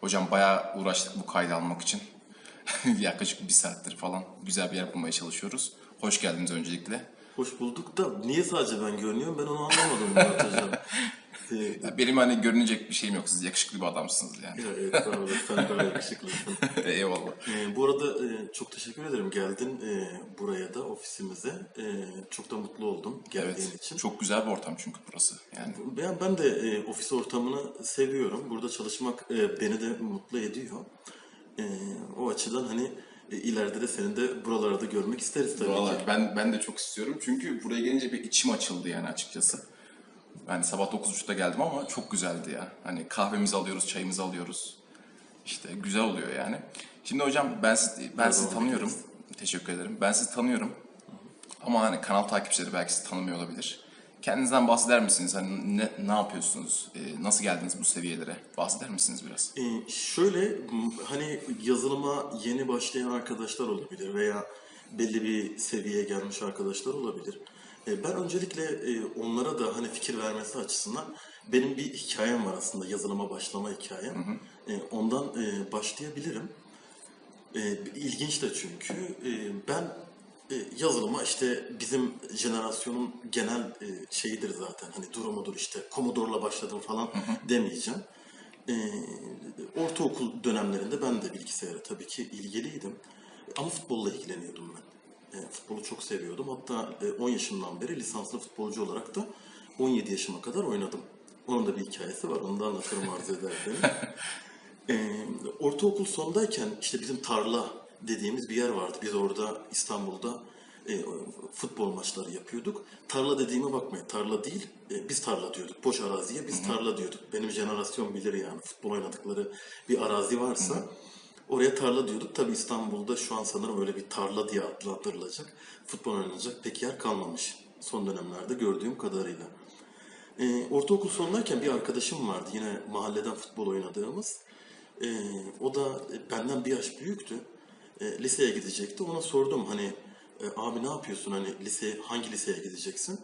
Hocam bayağı uğraştık bu kaydı almak için. Yaklaşık bir saattir falan güzel bir yer bulmaya çalışıyoruz. Hoş geldiniz öncelikle. Hoş bulduk da niye sadece ben görünüyorum ben onu anlamadım Murat Hocam. Ya Benim hani görünecek bir şeyim yok. Siz yakışıklı bir adamsınız yani. ya, evet tamam sen daha yakışıklısın. Eyvallah. Ee, bu arada e, çok teşekkür ederim geldin e, buraya da ofisimize. E, çok da mutlu oldum geldiğin Evet. için. Çok güzel bir ortam çünkü burası. Yani Ben, ben de e, ofis ortamını seviyorum. Burada çalışmak e, beni de mutlu ediyor. E, o açıdan hani e, ileride de seni de buralarda görmek isteriz tabii Vallahi ki. ben ben de çok istiyorum çünkü buraya gelince bir içim açıldı yani açıkçası. Ben sabah 9.30'da geldim ama çok güzeldi ya. Hani kahvemizi alıyoruz, çayımızı alıyoruz. İşte güzel oluyor yani. Şimdi hocam ben sizi, ben sizi tanıyorum. Teşekkür ederim. Ben sizi tanıyorum. Ama hani kanal takipçileri belki sizi tanımıyor olabilir. Kendinizden bahseder misiniz? Hani ne, ne yapıyorsunuz? Ee, nasıl geldiniz bu seviyelere? Bahseder misiniz biraz? Ee, şöyle hani yazılıma yeni başlayan arkadaşlar olabilir veya belli bir seviyeye gelmiş arkadaşlar olabilir. Ee, ben öncelikle e, onlara da hani fikir vermesi açısından benim bir hikayem var aslında yazılıma başlama hikayem. Ee, ondan e, başlayabilirim. E, ilginç de çünkü e, ben e, yazılıma işte bizim jenerasyonun genel e, şeyidir zaten hani durumudur işte Commodore'la başladım falan demeyeceğim. E, ortaokul dönemlerinde ben de bilgisayara tabii ki ilgiliydim. Ama futbolla ilgileniyordum ben. E, futbolu çok seviyordum. Hatta e, 10 yaşımdan beri lisanslı futbolcu olarak da 17 yaşıma kadar oynadım. Onun da bir hikayesi var. Onu da anlatırım arzu ederseniz. Ee, ortaokul sondayken işte bizim tarla dediğimiz bir yer vardı. Biz orada İstanbul'da e, futbol maçları yapıyorduk. Tarla dediğime bakmayın. Tarla değil. e, biz tarla diyorduk. Boş araziye biz tarla diyorduk. Benim jenerasyon bilir yani. Futbol oynadıkları bir arazi varsa oraya tarla diyorduk. Tabii İstanbul'da şu an sanırım öyle bir tarla diye adlandırılacak. Futbol oynanacak pek yer kalmamış. Son dönemlerde gördüğüm kadarıyla. Ee, ortaokul sonundayken bir arkadaşım vardı yine mahalleden futbol oynadığımız. Ee, o da e, benden bir yaş büyüktü. Ee, liseye gidecekti. Ona sordum hani e, abi ne yapıyorsun hani lise hangi liseye gideceksin?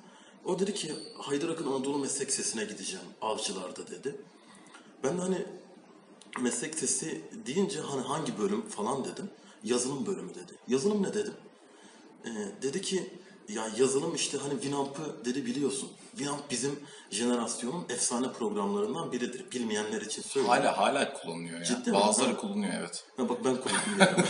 O dedi ki Haydar Akın Anadolu Meslek Lisesi'ne gideceğim Avcılar'da dedi. Ben de hani meslek lisesi deyince hani hangi bölüm falan dedim. Yazılım bölümü dedi. Yazılım ne dedim. Ee, dedi ki ya yazılım işte hani Winamp'ı dedi biliyorsun. Winamp bizim jenerasyonun efsane programlarından biridir. Bilmeyenler için söylüyorum. Hala hala kullanılıyor ya. Ciddi mi? Bazıları Ha. kullanıyor evet. Ha bak ben kullanıyorum.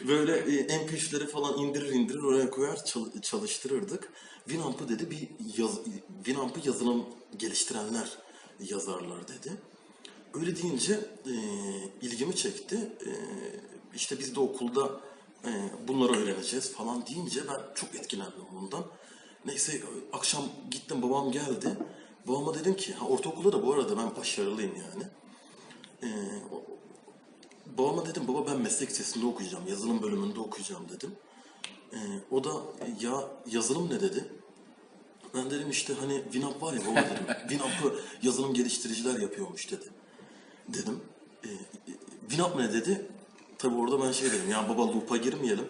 Böyle e, MP3'leri falan indirir indirir oraya koyar çal- çalıştırırdık. Winamp'ı dedi bir yaz, Winamp'ı yazılım geliştirenler yazarlar dedi. Öyle deyince e, ilgimi çekti. E, işte biz de okulda e, bunları öğreneceğiz falan deyince ben çok etkilendim bundan. Neyse akşam gittim babam geldi. Babama dedim ki ha, ortaokulda da bu arada ben başarılıyım yani. E, o- babama dedim baba ben meslek lisesinde okuyacağım, yazılım bölümünde okuyacağım dedim. E, o da "E, ya yazılım ne dedi? Ben dedim işte hani Winamp var ya baba dedim. Winamp'ı yazılım geliştiriciler yapıyormuş dedi. Dedim. E, e, Winamp ne dedi? Tabi orada ben şey dedim ya baba loop'a girmeyelim.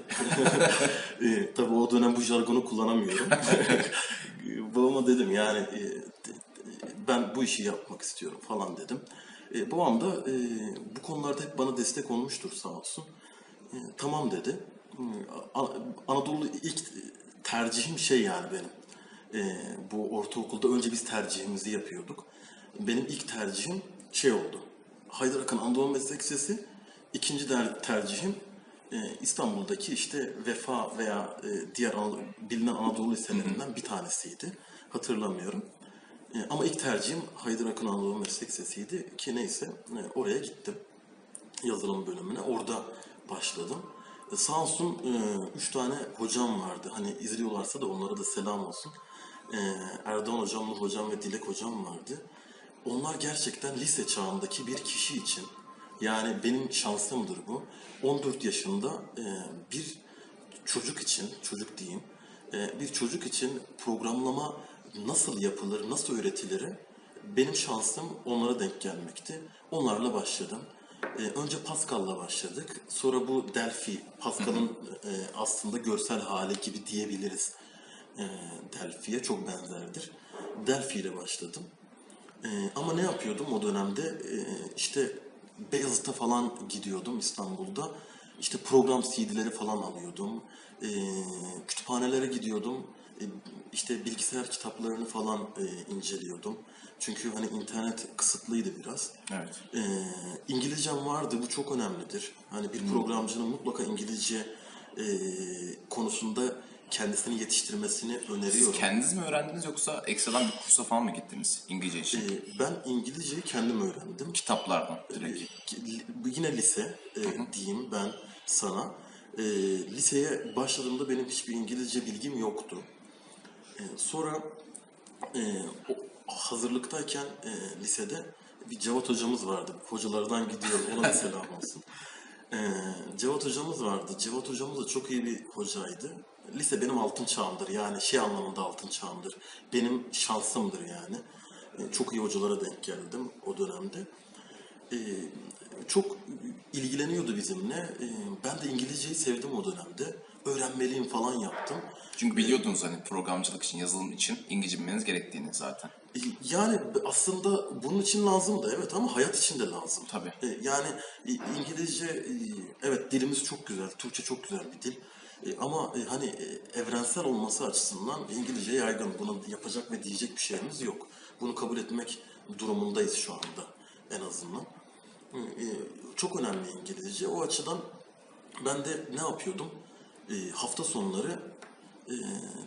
e, tabi o dönem bu jargonu kullanamıyorum. Babama dedim yani e, de- de- ben bu işi yapmak istiyorum falan dedim. E, babam da e, bu konularda hep bana destek olmuştur sağ olsun. E, tamam dedi. Anadolu ilk tercihim şey yani benim. E, bu ortaokulda önce biz tercihimizi yapıyorduk. Benim ilk tercihim şey oldu. Haydar Akın Anadolu Meslek Lisesi. İkinci der- tercihim e, İstanbul'daki işte Vefa veya e, diğer Anadolu- bilinen Anadolu liselerinden bir tanesiydi. Hatırlamıyorum. E, ama ilk tercihim Haydar Akın Anadolu Meslek Lisesi'ydi ki neyse e, oraya gittim yazılım bölümüne. Orada başladım. E, sağ olsun e, üç tane hocam vardı. Hani izliyorlarsa da onlara da selam olsun. E, Erdoğan hocam, Nur hocam ve Dilek hocam vardı. Onlar gerçekten lise çağındaki bir kişi için yani benim şansımdır bu. 14 yaşında e, bir çocuk için, çocuk diyeyim, e, bir çocuk için programlama nasıl yapılır, nasıl öğretilir benim şansım onlara denk gelmekti. Onlarla başladım. E, önce Pascal'la başladık. Sonra bu Delphi, Pascal'ın e, aslında görsel hali gibi diyebiliriz. E, Delphi'ye çok benzerdir. Delphi ile başladım. E, ama ne yapıyordum o dönemde? E, işte Beyazıt'a falan gidiyordum İstanbul'da. İşte program CD'leri falan alıyordum. E, kütüphanelere gidiyordum. E, işte bilgisayar kitaplarını falan e, inceliyordum. Çünkü hani internet kısıtlıydı biraz. Evet. Ee, İngilizcem vardı, bu çok önemlidir. Hani bir programcının mutlaka İngilizce e, konusunda kendisini yetiştirmesini öneriyorum. Kendiniz mi öğrendiniz yoksa ekstradan bir kursa falan mı gittiniz İngilizce için? Ee, ben İngilizceyi kendim öğrendim. Kitaplardan direkt. Ee, yine lise e, diyeyim ben sana. Ee, liseye başladığımda benim hiçbir İngilizce bilgim yoktu. Ee, sonra e, o hazırlıktayken e, lisede bir Cevat hocamız vardı. Hocalardan gidiyorum. Ona bir selam olsun. Ee, Cevat hocamız vardı. Cevat hocamız da çok iyi bir hocaydı. Lise benim altın çağımdır. Yani şey anlamında altın çağımdır. Benim şansımdır yani. Ee, çok iyi hocalara denk geldim o dönemde. Ee, çok ilgileniyordu bizimle. Ee, ben de İngilizceyi sevdim o dönemde. Öğrenmeliyim falan yaptım. Çünkü biliyordunuz hani programcılık için, yazılım için İngilizce bilmeniz gerektiğini zaten. E, Yani aslında bunun için lazım da evet ama hayat için de lazım. Tabii. E, Yani e, İngilizce e, evet dilimiz çok güzel, Türkçe çok güzel bir dil. E, Ama e, hani e, evrensel olması açısından İngilizce yaygın. Bunun yapacak ve diyecek bir şeyimiz yok. Bunu kabul etmek durumundayız şu anda en azından. E, e, Çok önemli İngilizce. O açıdan ben de ne yapıyordum? E, hafta sonları e,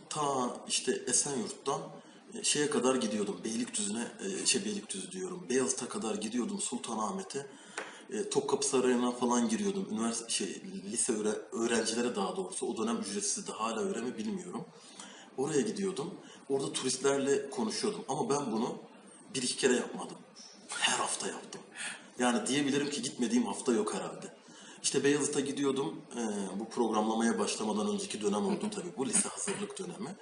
ta işte Esenyurt'tan e, şeye kadar gidiyordum. Beylikdüzü'ne, e, şey Beylikdüzü diyorum. Beyazıt'a kadar gidiyordum Sultanahmet'e. E, Topkapı Sarayı'na falan giriyordum. Üniversite şey lise öğre- öğrencilere daha doğrusu o dönem ücretsizdi. Hala öyle mi bilmiyorum. Oraya gidiyordum. Orada turistlerle konuşuyordum. Ama ben bunu bir iki kere yapmadım. Her hafta yaptım. Yani diyebilirim ki gitmediğim hafta yok herhalde. İşte Beyazıt'a gidiyordum. Ee, bu programlamaya başlamadan önceki dönem oldu tabii. Bu lise hazırlık dönemi.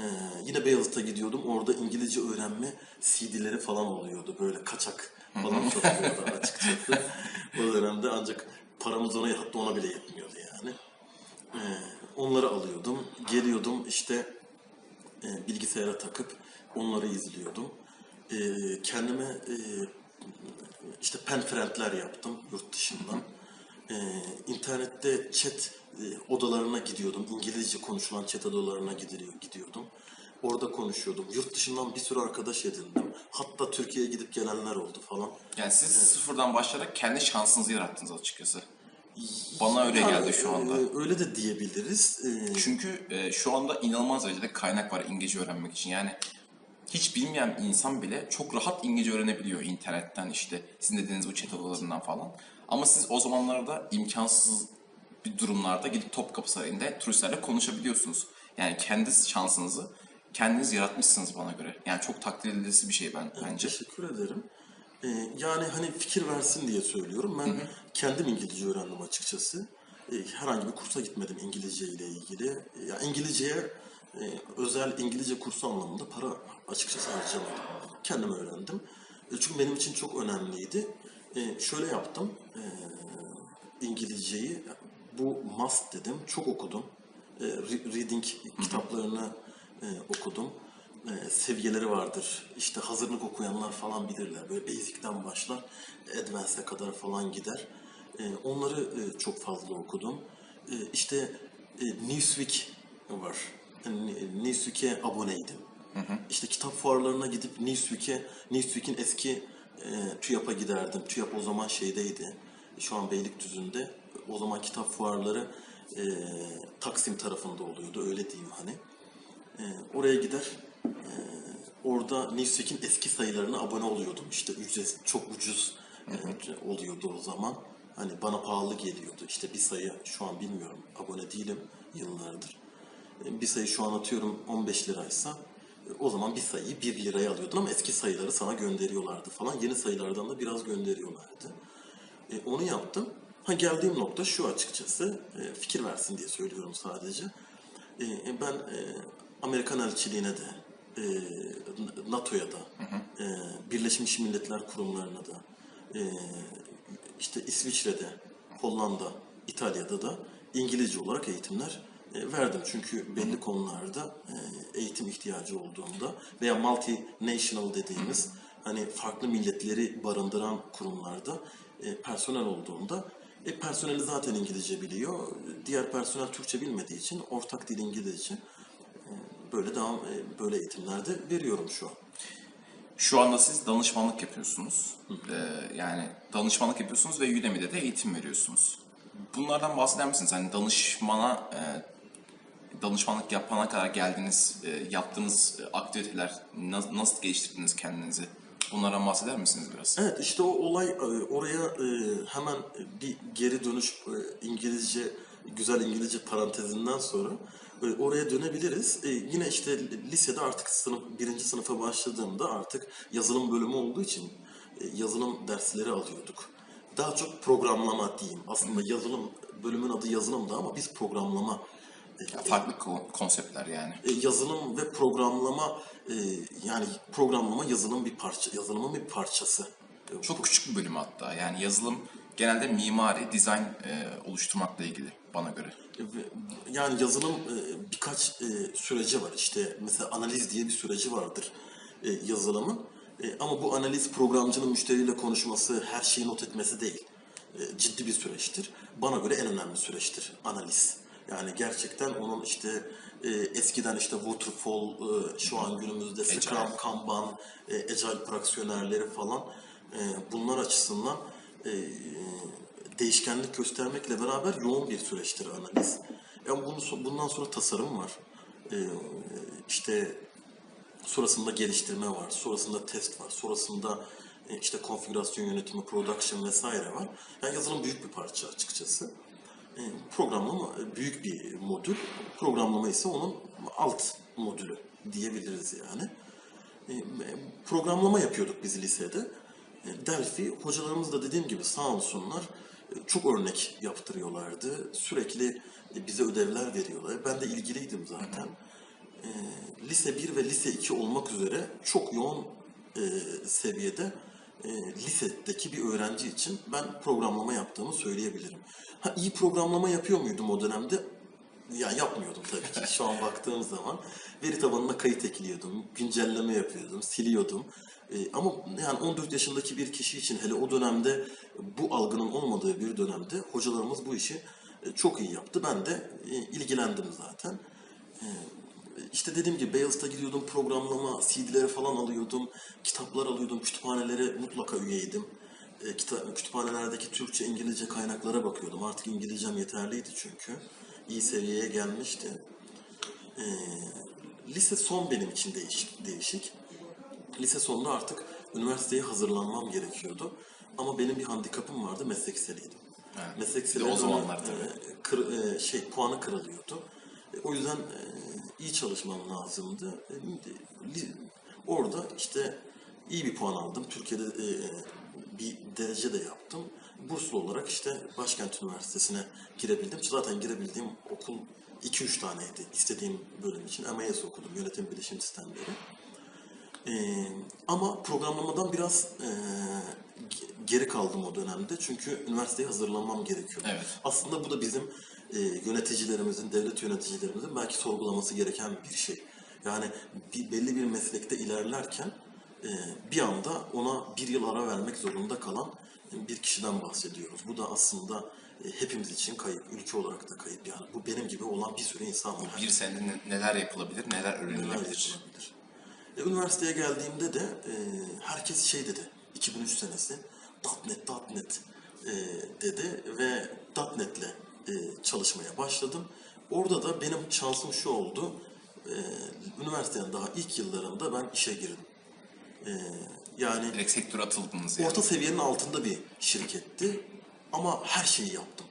Ee, yine Beyazıt'a gidiyordum. Orada İngilizce öğrenme CD'leri falan oluyordu. Böyle kaçak falan satılıyordu açıkçası. O dönemde ancak paramız ona hatta ona bile yetmiyordu yani. Ee, onları alıyordum. Geliyordum işte e, bilgisayara takıp onları izliyordum. E, kendime e, işte pen friendler yaptım yurt dışından. E, internette chat e, odalarına gidiyordum. İngilizce konuşulan chat odalarına gidiliyor, gidiyordum. Orada konuşuyordum. Yurt dışından bir sürü arkadaş edindim. Hatta Türkiye'ye gidip gelenler oldu falan. Yani siz sıfırdan başlayarak kendi şansınızı yarattınız açıkçası. Bana öyle Yani, geldi şu anda. e, öyle de diyebiliriz. E, Çünkü e, şu anda inanılmaz derecede kaynak var İngilizce öğrenmek için. Yani hiç bilmeyen insan bile çok rahat İngilizce öğrenebiliyor internetten işte sizin dediğiniz bu chat odalarından falan. Ama siz o zamanlarda imkansız bir durumlarda gidip Topkapı Sarayı'nda turistlerle konuşabiliyorsunuz. Yani kendi şansınızı kendiniz yaratmışsınız bana göre. Yani çok takdir edilesi bir şey ben bence. Teşekkür ederim. Ee, yani hani fikir versin diye söylüyorum. Ben kendim İngilizce öğrendim açıkçası. Ee, herhangi bir kursa gitmedim İngilizce ile ilgili. Ee, Ya İngilizceye e, özel İngilizce kursu anlamında para açıkçası harcamadım. Kendim öğrendim. E, çünkü benim için çok önemliydi. E, şöyle yaptım. İngilizceyi bu must dedim. Çok okudum. E, re- reading kitaplarını e, okudum. E, seviyeleri vardır. İşte hazırlık okuyanlar falan bilirler. Böyle basic'ten başlar. Advanced'e kadar falan gider. E, onları e, çok fazla okudum. E, işte e, Newsweek var. Newsweek'e aboneydim. İşte kitap fuarlarına gidip Newsweek'e, Newsweek'in eski e, TÜYAP'a giderdim. TÜYAP o zaman şeydeydi. Şu an Beylikdüzü'nde. O zaman kitap fuarları e, Taksim tarafında oluyordu. Öyle diyeyim hani. E, oraya gider. e, orada Newsweek'in eski sayılarına abone oluyordum. İşte ücret çok ucuz e, oluyordu o zaman. Hani bana pahalı geliyordu. İşte bir sayı şu an bilmiyorum. Abone değilim yıllardır. E, Bir sayı şu an atıyorum 15 liraysa o zaman bir sayıyı 1 liraya alıyordun ama eski sayıları sana gönderiyorlardı falan. Yeni sayılardan da biraz gönderiyorlardı. E, onu yaptım. Ha geldiğim nokta şu açıkçası. e, fikir versin diye söylüyorum sadece. E, e, ben e, Amerikan elçiliğine de e, NATO'ya da e, Birleşmiş Milletler kurumlarına da e, işte İsviçre'de, Hollanda, İtalya'da da İngilizce olarak eğitimler e, verdim. Çünkü belli konularda e, eğitim ihtiyacı olduğunda veya multinational dediğimiz hani farklı milletleri barındıran kurumlarda e, personel olduğunda e, personeli zaten İngilizce biliyor. Diğer personel Türkçe bilmediği için ortak dil İngilizce. E, böyle devam e, böyle eğitimlerde veriyorum şu an. Şu anda siz danışmanlık yapıyorsunuz. Ee, yani danışmanlık yapıyorsunuz ve Udemy'de de eğitim veriyorsunuz. Bunlardan bahseder misiniz? Hani danışmana, e, danışmanlık yapana kadar geldiğiniz, e, yaptığınız e, aktiviteler, na- nasıl geliştirdiniz kendinizi? Bunlardan bahseder misiniz biraz? Evet işte o olay e, oraya hemen bir geri dönüş İngilizce güzel İngilizce parantezinden sonra oraya dönebiliriz. Yine işte lisede artık sınıf birinci sınıfa başladığımda artık yazılım bölümü olduğu için yazılım dersleri alıyorduk. Daha çok programlama diyeyim. Aslında yazılım bölümün adı yazılımdı ama biz programlama farklı ko- konseptler yani. e, yazılım ve programlama e, yani programlama yazılım bir parça yazılımın bir parçası. Çok küçük bir bölüm hatta. Yani yazılım genelde mimari, dizayn e, oluşturmakla ilgili bana göre. Yani yazılım birkaç süreci var. İşte mesela analiz diye bir süreci vardır yazılımın. Ama bu analiz programcının müşteriyle konuşması, her şeyi not etmesi değil. Ciddi bir süreçtir. Bana göre en önemli süreçtir analiz. Yani gerçekten onun işte e, eskiden işte waterfall, e, şu an günümüzde Scrum. Kanban, e, Agile praksiyonerleri falan e, bunlar açısından e, değişkenlik göstermekle beraber yoğun bir süreçtir analiz. Yani bunu, bundan sonra tasarım var. Ee, işte sonrasında geliştirme var, sonrasında test var, sonrasında e, işte konfigürasyon yönetimi, production vesaire var. Yani yazılım büyük bir parça açıkçası. Programlama büyük bir modül, programlama ise onun alt modülü diyebiliriz yani. E, programlama yapıyorduk biz lisede. E, Delphi hocalarımız da dediğim gibi sağ olsunlar e, çok örnek yaptırıyorlardı. Sürekli bize ödevler veriyorlar. Ben de ilgiliydim zaten. Lise 1 ve lise 2 olmak üzere çok yoğun seviyede e, lisedeki bir öğrenci için ben programlama yaptığımı söyleyebilirim. Ha iyi programlama yapıyor muydum o dönemde? Ya yapmıyordum tabii ki. Şu an baktığım zaman veri tabanına kayıt ekliyordum, güncelleme yapıyordum, siliyordum. Ee, ama yani 14 yaşındaki bir kişi için hele o dönemde bu algının olmadığı bir dönemde hocalarımız bu işi e, çok iyi yaptı. Ben de e, ilgilendim zaten. Ee, işte dediğim gibi Beyazıt'a gidiyordum, programlama, CD'leri falan alıyordum, kitaplar alıyordum, kütüphanelere mutlaka üyeydim. E, kita- kütüphanelerdeki Türkçe, İngilizce kaynaklara bakıyordum. Artık İngilizcem yeterliydi çünkü. İyi seviyeye gelmişti. E, lise son benim için değişik. değişik. Lise sonunda artık üniversiteye hazırlanmam gerekiyordu. Ama benim bir handikapım vardı, meslek liseliydim. Evet. Meslek Bir de o zamanlar e, tabii. kır- e, şey puanı kırılıyordu. E, o yüzden e, iyi çalışmam lazımdı. E, orada işte iyi bir puan aldım. Türkiye'de e, bir derece de yaptım. Burslu olarak işte Başkent Üniversitesi'ne girebildim. Zaten girebildiğim okul 2-3 taneydi. İstediğim bölüm için MIS okudum. Yönetim Bilişim Sistemleri. Ee, ama programlamadan biraz e, ge- geri kaldım o dönemde. Çünkü üniversiteye hazırlanmam gerekiyordu. Evet. Aslında bu da bizim e, yöneticilerimizin, devlet yöneticilerimizin belki sorgulaması gereken bir şey. Yani bir, belli bir meslekte ilerlerken e, bir anda ona bir yıl ara vermek zorunda kalan bir kişiden bahsediyoruz. Bu da aslında e, hepimiz için kayıp, ülke olarak da kayıp. Yani bu benim gibi olan bir sürü insan var. Bir senede ne- neler yapılabilir, neler Neler öğrenilebilir? yapılabilir? E, üniversiteye geldiğimde de e, herkes şey dedi, 2003 senesi .NET, .NET e, dedi ve .NET'le e, çalışmaya başladım. Orada da benim şansım şu oldu, e, üniversitenin daha ilk yıllarında ben işe girdim. E, yani Direkt sektöre atıldınız yani. orta seviyenin altında bir şirketti ama her şeyi yaptım.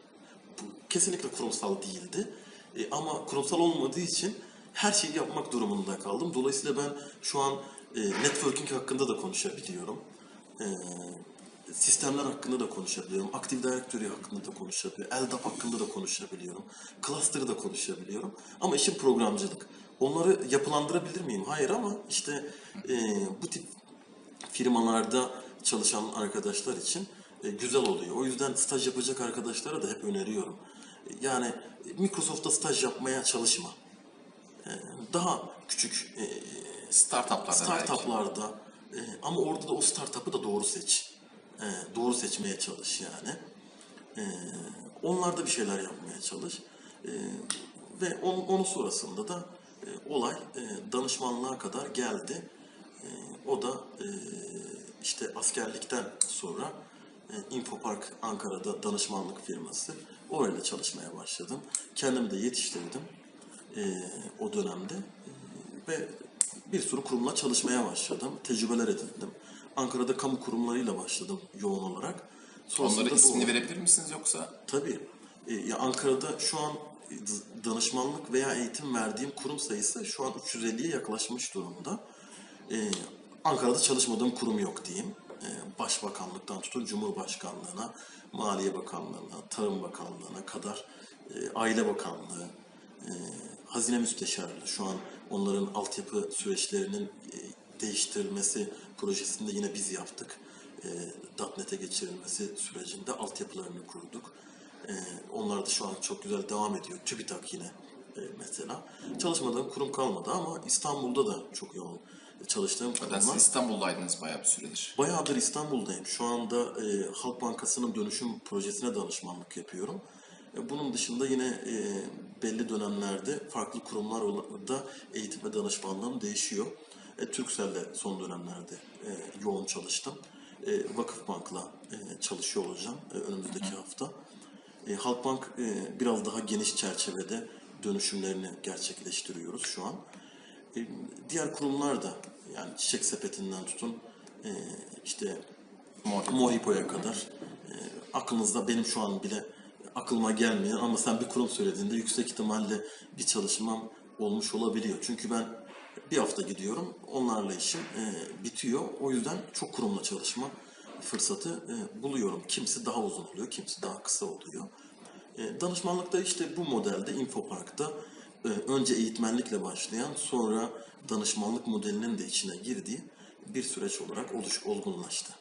Bu kesinlikle kurumsal değildi. E, ama kurumsal olmadığı için her şeyi yapmak durumunda kaldım. Dolayısıyla ben şu an e, networking hakkında da konuşabiliyorum. E, sistemler hakkında da konuşabiliyorum. Active Directory hakkında da konuşabiliyorum. LDAP hakkında da konuşabiliyorum. Cluster'ı da konuşabiliyorum. Ama işim programcılık. Onları yapılandırabilir miyim? Hayır ama işte e, bu tip firmalarda çalışan arkadaşlar için e, güzel oluyor. O yüzden staj yapacak arkadaşlara da hep öneriyorum. Yani Microsoft'ta staj yapmaya çalışma. E, Daha küçük e, Startuplarda startuplarda E, ama orada da o startup'ı da doğru seç. E, doğru seçmeye çalış yani. E, onlarda bir şeyler yapmaya çalış. E, ve on, onun sonrasında da e, olay e, danışmanlığa kadar geldi. E, o da e, işte askerlikten sonra e, Infopark Ankara'da danışmanlık firması. Orayla çalışmaya başladım. Kendimi de yetiştirdim e, o dönemde. E, ve bir sürü kurumla çalışmaya başladım. Tecrübeler edindim. Ankara'da kamu kurumlarıyla başladım yoğun olarak. Sonrasında Onlara bu- ismini verebilir misiniz yoksa? Tabii. E, ya Ankara'da şu an e, danışmanlık veya eğitim verdiğim kurum sayısı şu an 350'ye yaklaşmış durumda. E, Ankara'da çalışmadığım kurum yok diyeyim. E, Başbakanlıktan tutun Cumhurbaşkanlığına, Maliye Bakanlığına, Tarım Bakanlığına kadar e, Aile Bakanlığı, e, Hazine Müsteşarlığı şu an onların altyapı süreçlerinin e, değiştirilmesi projesinde yine biz yaptık. E, .NET'e geçirilmesi sürecinde altyapılarını kurduk. E, onlar da şu an çok güzel devam ediyor. TÜBİTAK yine e, mesela. Çalışmadığım kurum kalmadı ama İstanbul'da da çok yoğun çalıştığım Zaten kurum siz. İstanbul'daydınız bayağı bir süredir. Bayağıdır İstanbul'dayım. Şu anda e, Halk Bankası'nın dönüşüm projesine danışmanlık yapıyorum. E, bunun dışında yine e, belli dönemlerde farklı kurumlarda eğitim ve danışmanlığım değişiyor. E, Turkcell'de son dönemlerde e, yoğun çalıştım. E, Vakıfbank'la e, çalışıyor olacağım e, önümüzdeki hafta. E, Halkbank e, biraz daha geniş çerçevede dönüşümlerini gerçekleştiriyoruz şu an. E, diğer kurumlar da yani Çiçek Sepeti'nden tutun e, işte. Mohipo'ya kadar e, aklınızda benim şu an bile aklıma gelmeyen ama sen bir kurum söylediğinde yüksek ihtimalle bir çalışmam olmuş olabiliyor. Çünkü ben bir hafta gidiyorum onlarla işim e, bitiyor. O yüzden çok kurumla çalışma fırsatı e, buluyorum. Kimisi daha uzun oluyor, kimisi daha kısa oluyor. E, danışmanlıkta işte bu modelde Infopark'ta e, önce eğitmenlikle başlayan sonra danışmanlık modelinin de içine girdiği bir süreç olarak oluş olgunlaştı.